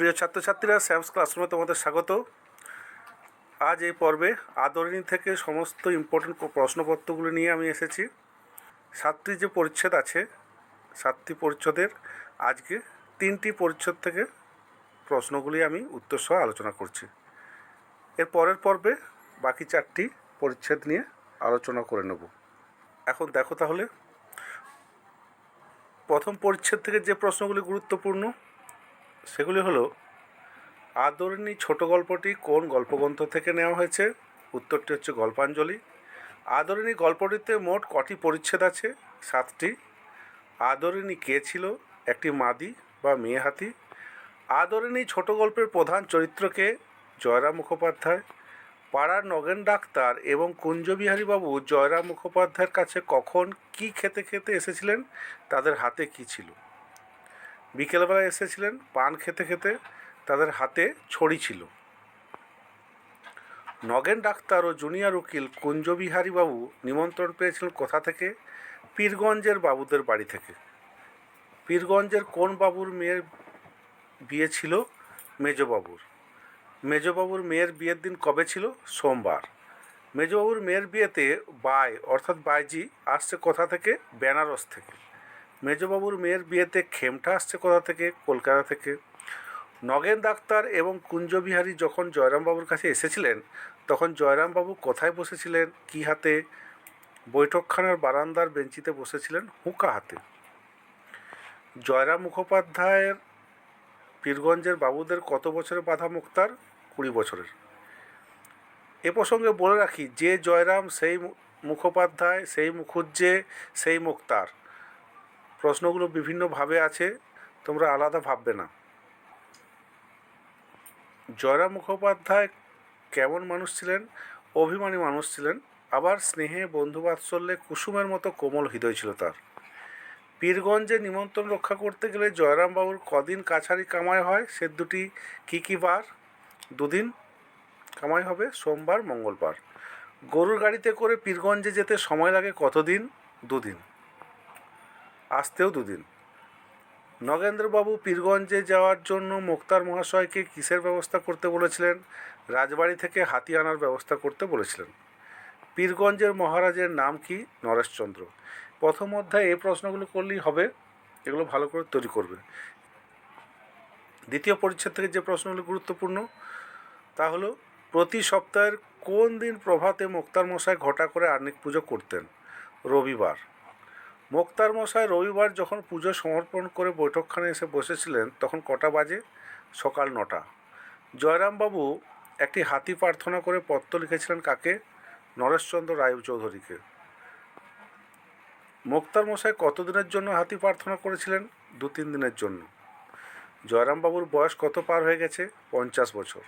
প্রিয় ছাত্রছাত্রীরা স্যামস ক্লাসরুমে তোমাদের স্বাগত। আজ এই পর্বে আদরিণী থেকে সমস্ত ইম্পর্টেন্ট প্রশ্নপত্রগুলো নিয়ে আমি এসেছি। সাতটি যে পরিচ্ছেদ আছে, সাতটি পরিচ্ছদের আজকে তিনটি পরিচ্ছদ থেকে প্রশ্নগুলি আমি উত্তর সহ আলোচনা করছি। এর পরের পর্বে বাকি চারটি পরিচ্ছেদ নিয়ে আলোচনা করে নেব। এখন দেখো তাহলে, প্রথম পরিচ্ছেদ থেকে যে প্রশ্নগুলি গুরুত্বপূর্ণ সেগুলি হলো, আদরিণী ছোট গল্পটি কোন গল্পগ্রন্থ থেকে নেওয়া হয়েছে? উত্তরটি হচ্ছে গল্পাঞ্জলি। আদরিণী গল্পটিতে মোট কটি পরিচ্ছেদ আছে? সাতটি। আদরিণী কে ছিল? একটি মাদি বা মেয়ে হাতি। আদরিণী ছোট গল্পের প্রধান চরিত্রকে জয়রাম মুখোপাধ্যায়। পাড়ার নগেন ডাক্তার এবং কুঞ্জবিহারী বাবু জয়রাম মুখোপাধ্যায়ের কাছে কখন কি খেতে খেতে এসেছিলেন? তাদের হাতে কি ছিল? বিকেলবেলা এসেছিলেন, পান খেতে খেতে তাদের হাতে ছড়ি ছিল। নগেন ডাক্তার ও জুনিয়র উকিল কুঞ্জবিহারী বাবু নিমন্ত্রণ পেয়েছিলেন কোথা থেকে? পীরগঞ্জের বাবুদের বাড়ি থেকে। পীরগঞ্জের কোন বাবুর মেয়ের বিয়ে ছিল? মেজবাবুর। মেজবাবুর মেয়ের বিয়ের দিন কবে ছিল? সোমবার। মেজবাবুর মেয়ের বিয়েতে বাই, অর্থাৎ বাইজি, আসছে কোথা থেকে? বেনারস থেকে। মেজবাবুর মেয়ের বিয়েতে খেমটা আসছে কোথা থেকে? কলকাতা থেকে। নগেন ডাক্তার এবং কুঞ্জবিহারী যখন জয়রামবাবুর কাছে এসেছিলেন, তখন জয়রামবাবু কোথায় বসেছিলেন? কি হাতে? বৈঠকখানার বারান্দার বেঞ্চিতে বসেছিলেন হুঁকা হাতে। জয়রাম মুখোপাধ্যায়ের পীরগঞ্জের বাবুদের কত বছরের বাধা মুক্তার? কুড়ি বছরের। এ প্রসঙ্গে বলে রাখি, যে জয়রাম, সেই মুখোপাধ্যায়, সেই মুখুজ্জে, সেই মুক্তার। প্রশ্নগুলো বিভিন্নভাবে আছে, তোমরা আলাদা ভাববে না। জয়রাম মুখোপাধ্যায় কেমন মানুষ ছিলেন? অভিমানী মানুষ ছিলেন, আবার স্নেহে বন্ধুবাৎসল্যে কুসুমের মতো কোমল হৃদয় ছিল তার। পীরগঞ্জে নিমন্ত্রণ রক্ষা করতে গেলে জয়রামবাবুর কদিন কাছারি কামাই হয়, সে দুটি কী কী বার? দুদিন কামাই হবে, সোমবার, মঙ্গলবার। গরুর গাড়িতে করে পীরগঞ্জে যেতে সময় লাগে কতদিন? দুদিন। আসতেও দুদিন। নগেন্দ্রবাবু পীরগঞ্জে যাওয়ার জন্য মুক্তার মহাশয়কে কিসের ব্যবস্থা করতে বলেছিলেন? রাজবাড়ি থেকে হাতি আনার ব্যবস্থা করতে বলেছিলেন। পীরগঞ্জের মহারাজের নাম কি? নরেশচন্দ্র। প্রথম অধ্যায়ে এই প্রশ্নগুলো করলেই হবে। এগুলো ভালো করে তৈরি করবে। দ্বিতীয় পরিচ্ছেদ থেকে যে প্রশ্নগুলো গুরুত্বপূর্ণ, তা হলো, প্রতি সপ্তাহের কোন দিন প্রভাতে মোক্তার মশাই ঘটা করে আর্নিক পুজো করতেন? রবিবার। মোক্তার মশাই রবিবার যখন পুজো সমর্পণ করে বৈঠকখানে এসে বসেছিলেন, তখন কটা বাজে? সকাল নটা। জয়রামবাবু একটি হাতি প্রার্থনা করে পত্র লিখেছিলেন কাকে? নরেশচন্দ্র রায়চৌধুরীকে। মোক্তার মশাই কতদিনের জন্য হাতি প্রার্থনা করেছিলেন? দু তিন দিনের জন্য। জয়রামবাবুর বয়স কত পার হয়ে গেছে? পঞ্চাশ বছর।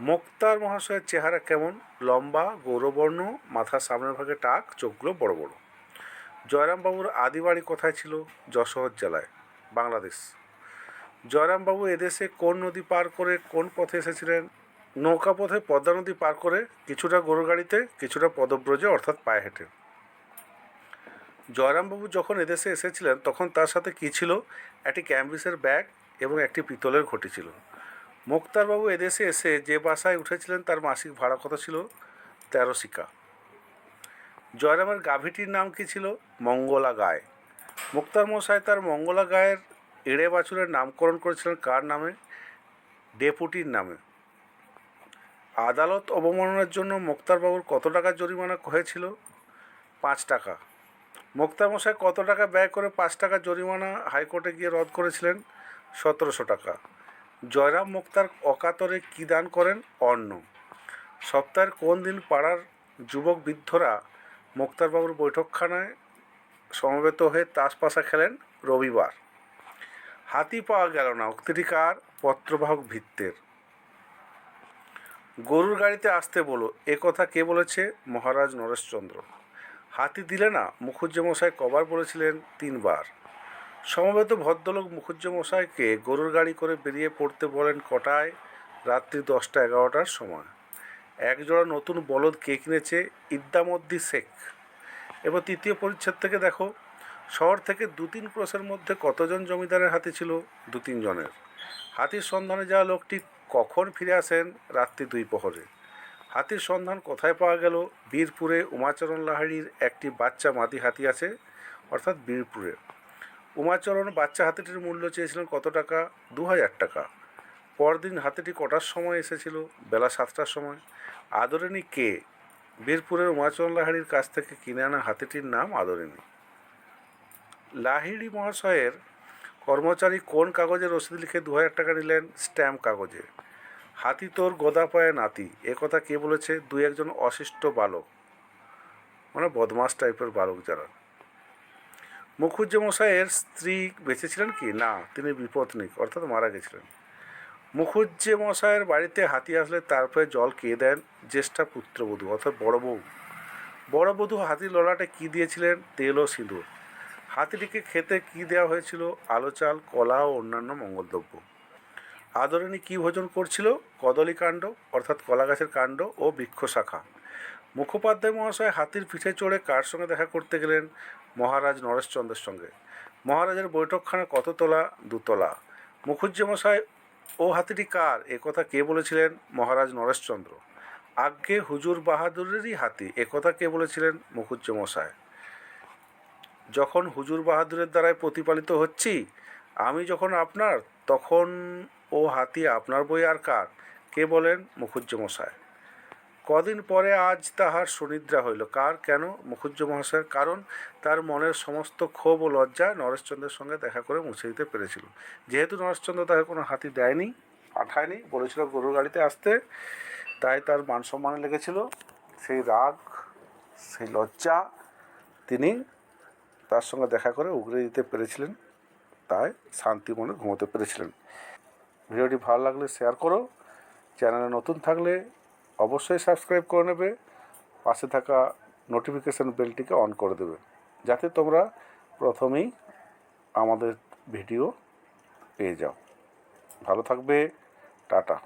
মোক্তার মহাশয়ের চেহারা কেমন? লম্বা, গৌরবর্ণ, মাথার সামনের ভাগে টাক, চোখগুলো বড় বড়। জয়রামবাবুর আদি বাড়ি কোথায় ছিল? যশোর জেলায়। বাংলাদেশ। জয়রামবাবু এদেশে কোন নদী পার করে কোন পথে এসেছিলেন? নৌকা পথে পদ্মা নদী পার করে কিছুটা গরু গাড়িতে কিছুটা পদব্রজে, অর্থাৎ পায়ে হেঁটে। জয়রামবাবু যখন এদেশে এসেছিলেন, তখন তার সাথে কী ছিল? একটি ক্যাম্বিসের ব্যাগ এবং একটি পিতলের ঘটি ছিল। মুক্তারবাবু এদেশে এসে যে বাসায় উঠেছিলেন, তার মাসিক ভাড়া কত ছিল? তেরো শিকা। জয়রামের গাভীটির নাম কি ছিল? মঙ্গলা গায়। মুক্তার মশাই তার মঙ্গলা গায়ের এড়ে বাছুরের নামকরণ করেছিলেন কার নামে? ডেপুটির নামে। আদালত অবমাননার জন্য মোক্তারবাবুর কত টাকা জরিমানা হয়েছিল? পাঁচ টাকা। মোক্তার মশাই কত টাকা ব্যয় করে পাঁচ টাকা জরিমানা হাইকোর্টে গিয়ে রদ করেছিলেন? সতেরোশো টাকা। জয়রাম মুক্তার অকাতরে কী দান করেন? অন্ন। সপ্তাহের কোন দিন পাড়ার যুবক বৃদ্ধরা মুক্তারবাবুর বৈঠকখানায় সমবেত হয়ে তাস পাশা খেলেন রবিবার। হাতি পাওয়া গেল না উক্তিটি কার পত্রবাহক ভিত্তের। গরুর গাড়িতে আসতে বলো, এ কথা কে বলেছে? মহারাজ নরেশচন্দ্র। হাতি দিলে না মুখুজ্জে মশাই কবার বলেছিলেন তিনবার। সমবেত ভদ্রলোক মুখুজ্জে মশাইকে গরুর গাড়ি করে বেরিয়ে পড়তে বলেন কটায়? রাত্রি দশটা এগারোটার সময়। একজোড়া নতুন বলদ কে কিনেছে ইদ্দামদ্দি শেখ। এবার তৃতীয় পরিচ্ছেদ থেকে দেখো, শহর থেকে দু তিন ক্রোশের মধ্যে কতজন জমিদারের হাতে ছিল দু তিনজনের হাতির সন্ধানে যাওয়া লোকটি কখন ফিরে আসেন? রাত্রি দুই প্রহরে। হাতির সন্ধান কোথায় পাওয়া গেল? বীরপুরে উমাচরণ লাহারির একটি বাচ্চা মাদি হাতি আছে, অর্থাৎ বীরপুরে। উমাচরণ বাচ্চা হাতিটির মূল্য চেয়েছিলেন কত টাকা? দু হাজার টাকা। পরদিন হাতিটি কটার সময় এসেছিল? বেলা সাতটার সময়। আদরিনী কে? বীরপুরের উমাচরণ লাহারির কাছ থেকে কিনে আনা হাতিটির নাম আদরিনী লাহিড়ি মহাশয়ের কর্মচারী কোন কাগজে রসিদ লিখে দু হাজার টাকা নিলেন? স্ট্যাম্প কাগজে। হাতি তোর গদা পায়ে নাতি। এ কথা কে বলেছে? দুই একজন অশিষ্ট বালক। মানে বদমাস টাইপের বালক যারা। মুখুজ্জে মশাইয়ের স্ত্রী বেঁচেছিলেন কি? না, তিনি বিপত্নিক, অর্থাৎ মারা গেছিলেন। মুখুজ্জে মশায়ের বাড়িতে হাতি আসলে তারপরে জল কে দেন জ্যেষ্ঠা পুত্রবধূ, অর্থাৎ বড় বউ। বড় বধূ হাতির ললাটে কী দিয়েছিলেন তেল ও সিঁদুর। হাতিটিকে খেতে কী দেওয়া হয়েছিল? আলো চাল, কলা ও অন্যান্য মঙ্গলদ্রব্য। আদরিণী কী ভোজন করছিল? কদলী কাণ্ড, অর্থাৎ কলা গাছের কাণ্ড ও বৃক্ষ শাখা মুখোপাধ্যায় মহাশয় হাতির পিঠে চড়ে কার সঙ্গে দেখা করতে গেলেন? মহারাজ নরেশচন্দ্রের সঙ্গে। মহারাজের বৈঠকখানা কত তলা দুতলা। মুখুজ্জে মশাই ও হাতিটি কার? এ কথা কে বলেছিলেন মহারাজ নরেশচন্দ্র। আজ্ঞে হুজুর বাহাদুরেরই হাতি। এ কথা কে বলেছিলেন মুখুজ্জমশায় যখন হুজুর বাহাদুরের দ্বারায় প্রতিপালিত হচ্ছি, আমি যখন আপনার, তখন ও হাতি আপনার বই আর কার? কে বলেন মুখুজ্জ মশাই কদিন পরে আজ তাহার সুনিদ্রা হইল। কার, কেন? মুখুজ্জ মহাশয়ের কারণ? তার মনের সমস্ত ক্ষোভ ও লজ্জা নরেশচন্দ্রের সঙ্গে দেখা করে মুছে দিতে পেরেছিল যেহেতু নরেশচন্দ্র তাকে কোনো হাতি দেয়নি, পাঠায়নি, বলেছিল গরুর গাড়িতে আসতে, তাই তার মান সম্মানে লেগেছিল। সেই রাগ, সেই লজ্জা তিনি তার সঙ্গে দেখা করে উগরে দিতে পেরেছিলেন, তাই শান্তি মনে ঘুমোতে পেরেছিলেন। ভিডিওটি ভালো লাগলে শেয়ার করো, চ্যানেলে নতুন থাকলে অবশ্যই সাবস্ক্রাইব করে নেবে, পাশে থাকা নোটিফিকেশান বেলটিকে অন করে দেবে, যাতে তোমরা প্রথমেই আমাদের ভিডিও পেয়ে যাও। ভালো থাকবে, টাটা।